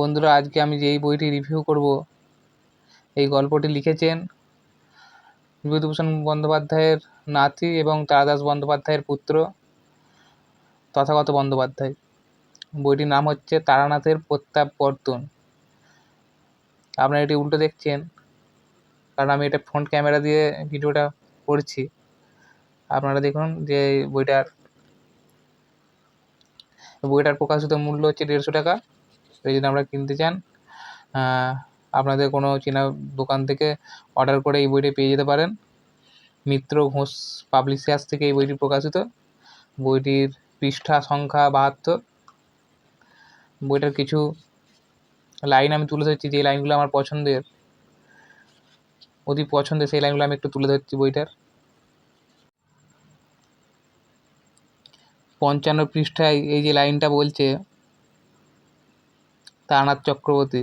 বন্ধুরা, আজকে আমি যে এই বইটি রিভিউ করব, এই গল্পটি লিখেছেন বিভূতিভূষণ বন্দ্যোপাধ্যায়ের নাতি এবং তারাদাস বন্দ্যোপাধ্যায়ের পুত্র তথাগত বন্দ্যোপাধ্যায়। বইটির নাম হচ্ছে তারানাথের প্রত্যাবর্তন আপনারা এটি উল্টো দেখছেন, কারণ আমি এটা ফ্রন্ট ক্যামেরা দিয়ে ভিডিওটা করছি। আপনারা দেখুন যে বইটার বইটার প্রকাশিত মূল্য হচ্ছে দেড়শো টাকা। যদি আপনারা কিনতে চান আপনাদের কোনো চেনা দোকান থেকে অর্ডার করে এই বইটি পেয়ে যেতে পারেন। মিত্র ঘোষ পাবলিশার্স থেকে এই বইটি প্রকাশিত। বইটির পৃষ্ঠা সংখ্যা বাহাত্তর। বইটার কিছু লাইন আমি তুলে ধরছি, যে লাইনগুলো আমার পছন্দের, অতি পছন্দের, সেই লাইনগুলো আমি একটু তুলে ধরছি বইটার। পঞ্চান্ন পৃষ্ঠায় এই যে লাইনটা বলছে তারানাথ চক্রবর্তী।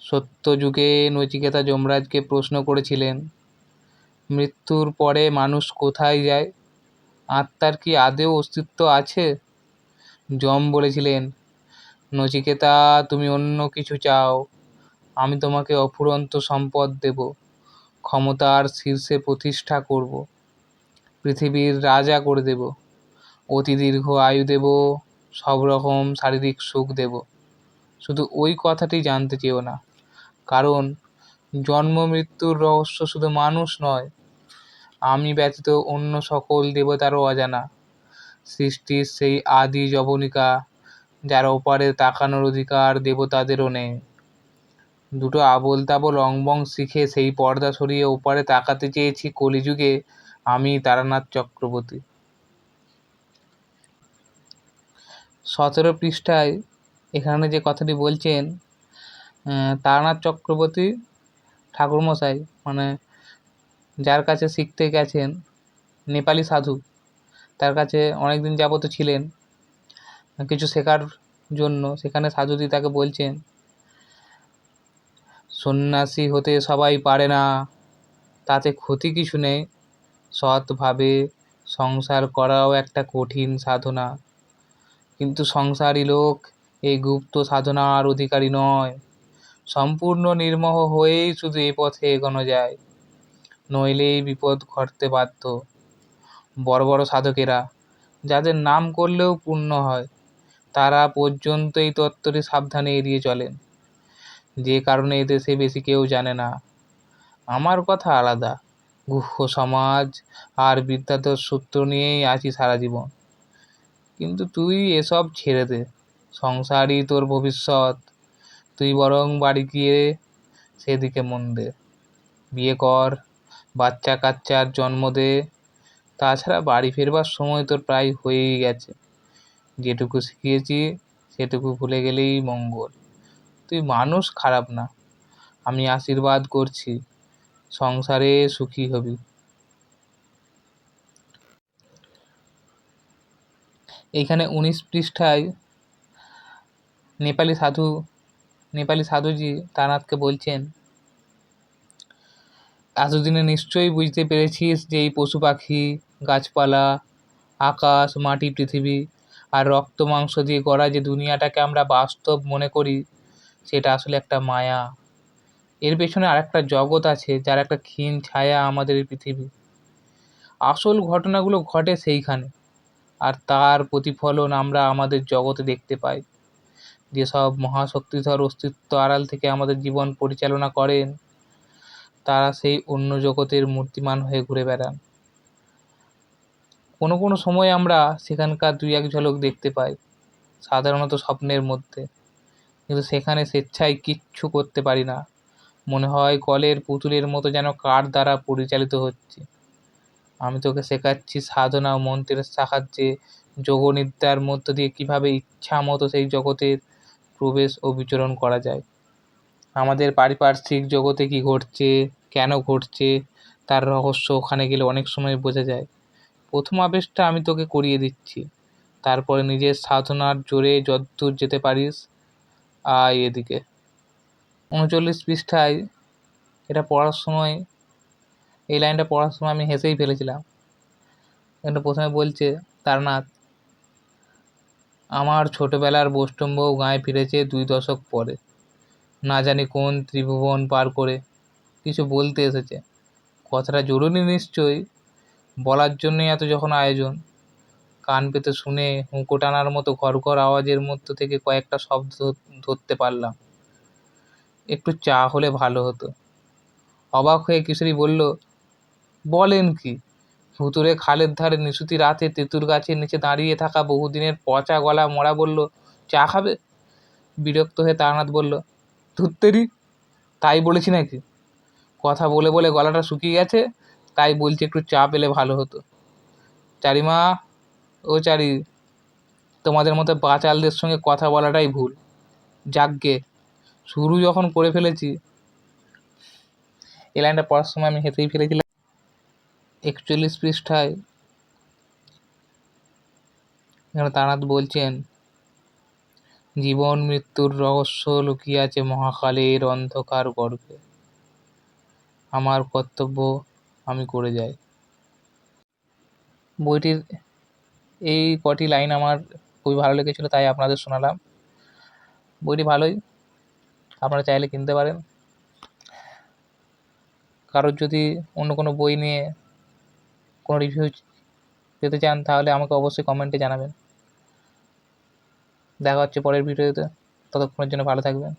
সত্য যুগে নচিকেতা যমরাজকে প্রশ্ন করেছিলেন, মৃত্যুর পরে মানুষ কোথায় যায়? আত্মার কি আদেও অস্তিত্ব আছে? যম বলেছিলেন নচিকেতা তুমি অন্য কিছু চাও, আমি তোমাকে অফুরন্ত সম্পদ দেব, ক্ষমতার শীর্ষে প্রতিষ্ঠা করব, পৃথিবীর রাজা করে দেব, অতি দীর্ঘ আয়ু দেব সব রকম শারীরিক সুখ দেব। শুধু ওই কথাটি জানতে চেও না, কারণ জন্ম মৃত্যুর রহস্য শুধু মানুষ নয়, আমি ব্যতীত অন্য সকল দেবতারও অজানা। সৃষ্টির সেই আদি যবনিকা, যার ওপারে তাকানোর অধিকার দেবতাদেরও নেই। দুটো আবোল তাবোল অংবং শিখে সেই পর্দা সরিয়ে ওপারে তাকাতে চেয়েছি কলিযুগে আমি তারানাথ চক্রবর্তী। সতেরো পৃষ্ঠায় এখানে যে কথাটি বলছেন তারানাথ চক্রবর্তী ঠাকুরমশাই মানে যার কাছে শিখতে গেছেন নেপালি সাধু, তার কাছে অনেক দিন যাবত ছিলেন, কিছু শেখার জন্য সেখানে সাধুজি তাকে বলছেন, সন্ন্যাসী হতে সবাই পারে না, তাতে ক্ষতি কিছু নেই, সৎভাবে সংসার করাও একটা কঠিন সাধনা। কিন্তু সংসারী লোক এই গুপ্ত সাধনার অধিকারী নয়। সম্পূর্ণ নির্মোহ হয়েই শুধু এ পথে এগোনো যায়। নইলেই বিপদ ঘটতে বাধ্য। বড় বড় সাধকেরা, যাদের নাম করলেও পূর্ণ হয়, তারা পর্যন্ত এই তত্ত্বটি সাবধানে এড়িয়ে চলেন। যে কারণে এদেশে বেশি কেউ জানে না। আমার কথা আলাদা। গুহ্য সমাজ আর বিদ্যাধর সূত্র নিয়েই আছি সারা জীবন। কিন্তু তুই এসব ছেড়ে দে। সংসারই তোর ভবিষ্যৎ। তুই বরং বাড়ি গিয়ে সেদিকে মন দে। বিয়ে কর বাচ্চা কাচ্চার জন্ম দে। তাছাড়া বাড়ি ফেরবার সময় তোর প্রায় হয়েই গেছে। যেটুকু শিখিয়েছি, সেটুকু ভুলে গেলেই মঙ্গল। তুই মানুষ খারাপ না। আমি আশীর্বাদ করছি। সংসারে সুখী হবি। এইখানে উনিশ পৃষ্ঠায় নেপালি সাধু, নেপালি সাধুজি তারানাথকে বলছেন, এতদিনে নিশ্চয়ই বুঝতে পেরেছিস যে এই পশু পাখি, গাছপালা, আকাশ, মাটি, পৃথিবী আর রক্ত, মাংস দিয়ে গড়া যে দুনিয়াটাকে আমরা বাস্তব মনে করি, সেটা আসলে একটা মায়া। এর পেছনে আরেকটা জগৎ আছে যার একটা ক্ষীণ ছায়া আমাদের এই পৃথিবী। আসল ঘটনাগুলো ঘটে সেইখানে। আর তার প্রতিফলন আমরা আমাদের জগতে দেখতে পাই। যেসব মহাশক্তিধর অস্তিত্ব আড়াল থেকে আমাদের জীবন পরিচালনা করেন, তারা সেই অন্য জগতের মূর্তিমান হয়ে ঘুরে বেড়ান। কোনো কোনো সময় আমরা সেখানকার দুই এক ঝলক দেখতে পাই, সাধারণত স্বপ্নের মধ্যে। কিন্তু সেখানে স্বেচ্ছায় কিচ্ছু করতে পারি না। মনে হয় কলের পুতুলের মতো যেন কার দ্বারা পরিচালিত হচ্ছে। আমি তোকে শেখাচ্ছি সাধনা ও মন্ত্রের সাহায্যে যোগনিদ্রার মধ্য দিয়ে কীভাবে ইচ্ছা মতো সেই জগতের প্রবেশ ও বিচরণ করা যায়। আমাদের পারিপার্শ্বিক জগতে কী ঘটছে, কেন ঘটছে, তার রহস্য ওখানে গেলে অনেক সময় বোঝা যায়। প্রথম আবেশটা আমি তোকে করিয়ে দিচ্ছি। তারপরে নিজের সাধনার জোরে যদ্দূর যেতে পারিস। আয় এদিকে। উনচল্লিশ পৃষ্ঠায় এটা পড়ার সময় এই লাইনটা পড়ার সময় আমি হেসেই ফেলেছিলাম। এখানে প্রথমে বলছে, তারনাথ, আমার ছোটোবেলার বৈষ্ণবউ গাঁয়ে ফিরেছে দুই দশক পরে। না জানি কোন ত্রিভুবন পার করে কিছু বলতে এসেছে। কথাটা জরুরি নিশ্চয়ই। বলার জন্যই এত যখন আয়োজন। কান পেতে শুনে হুঁকো টানার মতো ঘর ঘর আওয়াজের মধ্য থেকে কয়েকটা শব্দ ধরতে পারলাম। একটু চা হলে ভালো হতো। অবাক হয়ে কিশোরী বলল বলেন কি? ভুতুরে খালের ধারে নিশুতি রাতে তেঁতুল গাছের নিচে দাঁড়িয়ে থাকা বহুদিনের পচা গলা মরা বলল, চা খাবে? বিরক্ত হয়ে তারানাথ বলল, ধুত্তেরি, তাই বলেছি নাকি? কথা বলে বলে গলাটা শুকিয়ে গেছে, তাই বলছি একটু চা পেলে ভালো হতো। চারিমা ও চারি, তোমাদের মতো বাচালদের সঙ্গে কথা বলাটাই ভুল। যাকগে, শুরু যখন করে ফেলেছি এই লাইনটা পড়ার সময় আমি হেঁটেই ফেলেছিলাম। একচল্লিশ পৃষ্ঠায় এখানে তারানাথ বলছেন, জীবন মৃত্যুর রহস্য লুকিয়ে আছে মহাকালের অন্ধকার গর্ভে। আমার কর্তব্য আমি করে যাই। বইটির এই কটি লাইন আমার খুবই ভালো লেগেছিলো, তাই আপনাদের শোনালাম। বইটি ভালোই, আপনারা চাইলে কিনতে পারেন। কারোর যদি অন্য কোনো বই নিয়ে কোনো রিভিউ পেতে চান, তাহলে আমাকে অবশ্যই কমেন্টে জানাবেন। দেখা হচ্ছে পরের ভিডিওতে ততক্ষণের জন্য ভালো থাকবেন।